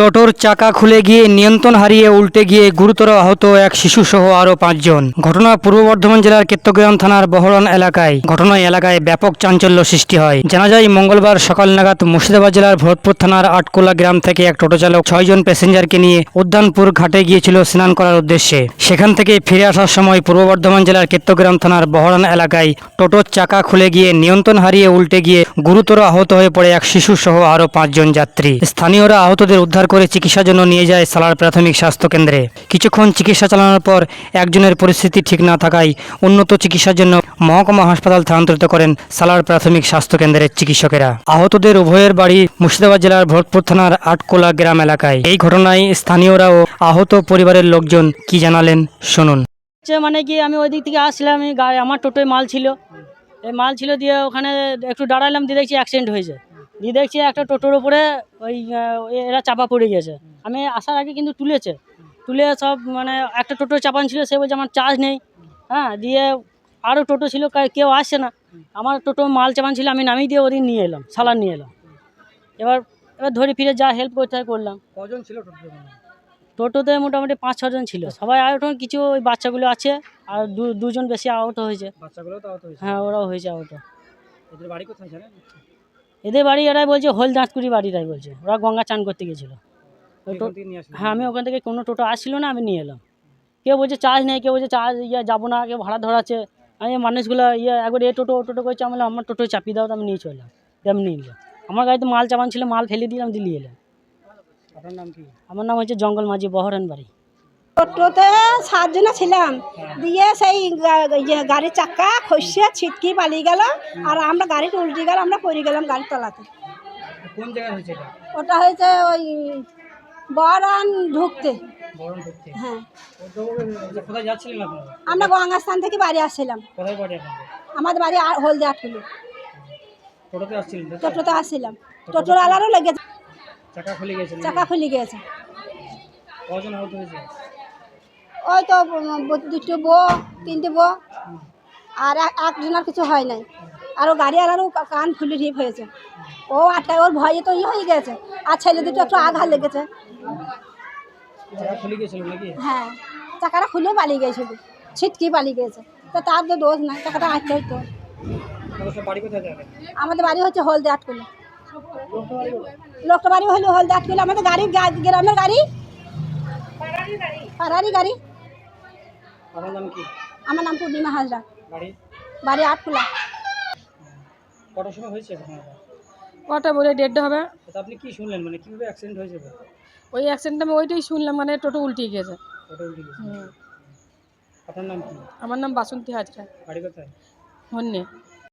টোটোর চাকা খুলে গিয়ে নিয়ন্ত্রণ হারিয়ে উল্টে গিয়ে গুরুতর আহত এক শিশুসহ আরও পাঁচজন। ঘটনা পূর্ব বর্ধমান জেলার কেত্তগ্রাম থানার বহরন এলাকায়। ঘটনায় এলাকায় ব্যাপক চাঞ্চল্য সৃষ্টি হয়। জানা যায়, মঙ্গলবার সকাল নাগাদ মুর্শিদাবাদ জেলার ভরতপুর থানার আটকোলা গ্রাম থেকে এক টোটো চালক ছয়জন প্যাসেঞ্জারকে নিয়ে উদ্যানপুর ঘাটে গিয়েছিল স্নান করার উদ্দেশ্যে। সেখান থেকে ফিরে আসার সময় পূর্ব বর্ধমান জেলার কেত্তগ্রাম থানার বহরন এলাকায় টোটোর চাকা খুলে গিয়ে নিয়ন্ত্রণ হারিয়ে উল্টে গিয়ে গুরুতর আহত হয়ে পড়ে এক শিশু সহ আরও পাঁচজন যাত্রী। স্থানীয়রা আহতদের উদ্ধার করে চিকিৎসার জন্য নিয়ে যায় সালার প্রাথমিক স্বাস্থ্য কেন্দ্রে। কিছুক্ষণ চিকিৎসা চালানোর পর একজনের পরিস্থিতি ঠিক না থাকায় উন্নত চিকিৎসার জন্য মহকুমা হাসপাতাল স্থানান্তরিত করেন সালার প্রাথমিক স্বাস্থ্য কেন্দ্রের চিকিৎসকেরা। আহতদের উভয়ের বাড়ি মুর্শিদাবাদ জেলার ভরতপুর থানার আটকোলা গ্রাম এলাকায়। এই ঘটনায় স্থানীয়রা ও আহত পরিবারের লোকজন কি জানালেন শুনুন। মানে কি আমি ওই দিক থেকে গাড়ি আমার টোটোয় মাল ছিল। এই মাল ছিল দিয়ে ওখানে একটু দাঁড়ালাম দিয়ে দেখছি অ্যাক্সিডেন্ট হয়েছে। দিয়ে দেখছি একটা টোটোর উপরে ওই এরা চাপা পড়ে গেছে আমি আসার আগে কিন্তু তুলেছে। তুলে সব মানে একটা টোটো চাপান ছিল সে বলছে আমার চার্জ নেই। হ্যাঁ দিয়ে আরও টোটো ছিল কেউ আসছে না। আমার টোটো মাল চাপান ছিল আমি নামিয়ে দিয়ে ওদিন নিয়ে এলাম সালান নিয়ে এলাম। এবার এবার ধরে ফিরে যা হেল্প করতে হয় করলাম। কজন ছিল টোটোতে? মোটামুটি পাঁচ ছজন ছিল। সবাই আহত কিছু ওই বাচ্চাগুলো আছে আর দুজন বেশি আহত হয়েছে। বাচ্চাগুলো হ্যাঁ ওরাও হয়েছে আহত। বাড়ি কোথায় এদের বাড়ি এরাই বলছে হোল দাঁতকুড়ি বাড়িটাই বলছে। ওরা গঙ্গা চান করতে গেছিল। হ্যাঁ আমি ওখান থেকে কোনো টোটো আসছিল না আমি নিয়ে এলাম। কেউ বলছে চার্জ নেই কেউ বলছে চার্জ ইয়ে যাব না কেউ ভাড়া ধরাচ্ছে। আমি মানুষগুলো ইয়ে একবার এ টোটো ও টোটো করছে আমি আমার টোটো চাপিয়ে দাও তো আমি নিয়ে চললাম আমি নিয়ে এলাম। আমার গাড়িতে মাল চাপান ছিল মাল ফেলে দিলাম নিয়ে এলাম। আপনার নাম কি? আমার নাম হচ্ছে জঙ্গল মাঝি বহরান বাড়ি টোটোতে সাতজন ছিলাম। দিয়ে সেই গাড়ির চাক্কা খসে ছিটকি পালিয়ে গেল। আর আমরা গাড়িটা উল্টে গেল আমরা পড়ে গেলাম গাড়ির তলাতে। ওটা হয়েছে ওই বরান ঢুকতে। হ্যাঁ। আপনারা? আমরা গঙ্গাস্থান থেকে বাড়ি আসছিলাম। আমাদের বাড়ি হলদে আট টোটোতে আসছিলাম। টোটোর আলারও লেগেছে চাকা খুলে গেছে চাকা খুলে গিয়েছে। কজন আহত হয়েছে? ওই তো দুটো বউ তিনটে বউ। আর এক- একজনের কিছু হয় নাই। আর ও গাড়ি আলারও কান ফুলে ঢিপ হয়েছে। ও আটকায় ওর ভয়ে তো ইয়ে হয়ে গেছে। আর ছেলে দুটো একটু আঘাত লেগেছে। খুলে গেছিল হ্যাঁ চাকাটা খুলে পালিয়ে গেছে শুধু। ছিটকি পালিয়ে গেছে। তো তার তো দোষ নাই চাকাটা আটকে হইতো আমাদের বাড়ি হচ্ছে হলদে আট কিলো লোকটা বাড়ি হলো হলদে আট কিলো আমাদের গাড়ি গ্রামের গাড়ি। পাড়ারই গাড়ি। আপনার নাম কি? আমার নাম পূর্ণিমা হাজরা। বাড়ি? বাড়ি আটকুলা। কটার সময় হয়েছে ঘটনাটা কটা বলে দেড়টা হবে। তো আপনি কি শুনলেন? মানে কীভাবে অ্যাক্সিডেন্ট হয়েছে ওই অ্যাক্সিডেন্ট আমি ওইটাই শুনলাম মানে টোটো উল্টে গেছে। টোটো উল্টে গেছে। আপনার নাম কি? আমার নাম বাসন্তী হাজরা। বাড়ি কোথায়? হন্যে।